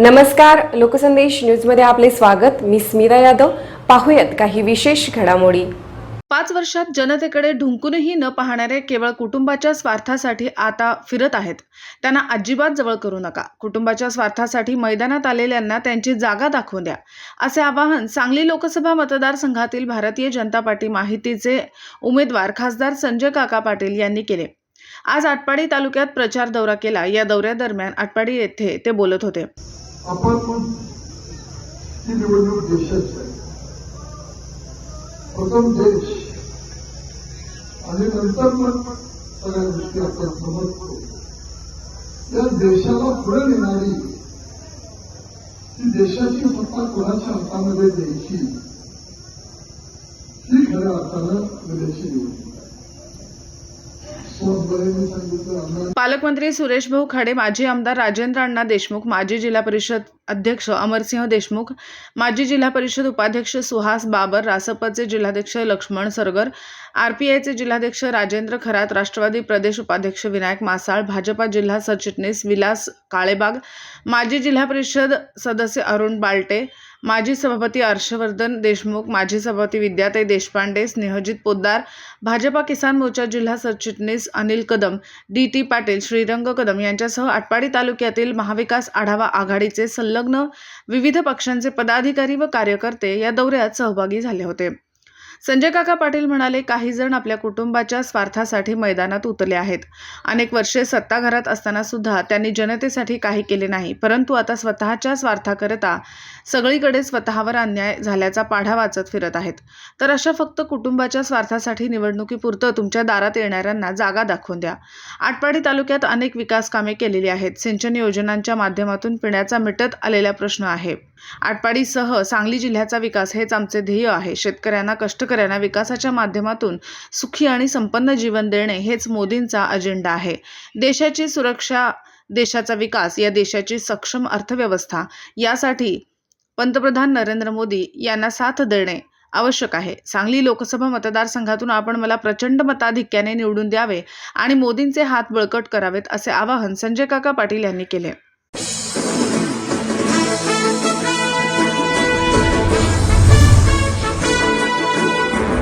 नमस्कार लोकसंदेश न्यूजमध्ये आपले स्वागत. मी स्मिता यादव. पाहूयात काही विशेष घडामोडी. पाच वर्षात जनतेकडे ढुंकूनही न पाहणारे केवळ कुटुंबाच्या स्वार्थासाठी आता फिरत आहेत. त्यांना अजिबात जवळ करू नका. कुटुंबाच्या स्वार्थासाठी मैदानात आलेल्यांना त्यांची जागा दाखवून द्या. असे आवाहन सांगली लोकसभा मतदारसंघातील भारतीय जनता पार्टी माहितीचे उमेदवार खासदार संजय काका पाटील यांनी केले. आज आटपाडी तालुक्यात प्रचार दौरा केला. या दौऱ्यादरम्यान आटपाडी येथे ते बोलत होते. आपण ही निवडणूक देशाची आहे. प्रथम देश आणि नंतर मग सगळ्या गोष्टी आपण समजतो या देशाला पुढे नेणारी ही देशाची सत्ता कोणाच्या हातामध्ये द्यायची ही खऱ्या अर्थानं विदेशी निवडणूक. पालकमंत्री सुरेश भाऊ खाडे माजी आमदार राजेंद्र अण्णा देशमुख माजी जिल्हा परिषद अध्यक्ष अमरसिंह देशमुख माजी जिल्हा परिषद उपाध्यक्ष सुहास बाबर रासपचे जिल्हाध्यक्ष लक्ष्मण सरगर आरपीआयचे जिल्हाध्यक्ष राजेंद्र खरात राष्ट्रवादी प्रदेश उपाध्यक्ष विनायक मासाळ भाजपा जिल्हा सरचिटणीस विलास काळेबाग माजी जिल्हा परिषद सदस्य अरुण बाल्टे माजी सभापती हर्षवर्धन देशमुख माजी सभापती विद्याताई देशपांडे स्नेहजित पोद्दार भाजपा किसान मोर्चा जिल्हा सरचिटणीस अनिल कदम डी टी पाटील श्रीरंग कदम यांच्यासह आटपाडी तालुक्यातील महाविकास आढावा आघाडीचे सल्ल संलग्न विविध पक्षांचे पदाधिकारी व कार्यकर्ते या दौऱ्यात सहभागी झाले होते. संजय काका पाटील म्हणाले काही जण आपल्या कुटुंबाच्या स्वार्थासाठी मैदानात उतरले आहेत. अनेक वर्षे सत्ताघरात असताना सुद्धा त्यांनी जनतेसाठी काही केले नाही. परंतु आता स्वतःच्या स्वार्थाकरता सगळीकडे स्वतःवर अन्याय झाल्याचा पाढा वाचत फिरत आहेत. तर अशा फक्त कुटुंबाच्या स्वार्थासाठी निवडणुकीपुरतं तुमच्या दारात येणाऱ्यांना जागा दाखवून द्या. आटपाडी तालुक्यात अनेक विकास कामे केलेली आहेत. सिंचन योजनांच्या माध्यमातून पिण्याचा मिटत आलेला प्रश्न आहे. आटपाडीसह सांगली जिल्ह्याचा विकास हेच आमचे ध्येय आहे. शेतकऱ्यांना कष्ट शेतकऱ्यांना विकासाच्या माध्यमातून सुखी आणि संपन्न जीवन देणे हेच मोदींचा अजेंडा आहे. देशाची सुरक्षा देशाचा विकास या देशाची सक्षम अर्थव्यवस्था यासाठी पंतप्रधान नरेंद्र मोदी यांना साथ देणे आवश्यक आहे. सांगली लोकसभा मतदारसंघातून आपण मला प्रचंड मताधिक्याने निवडून द्यावे आणि मोदींचे हात बळकट करावेत असे आवाहन संजय काका पाटील यांनी केले.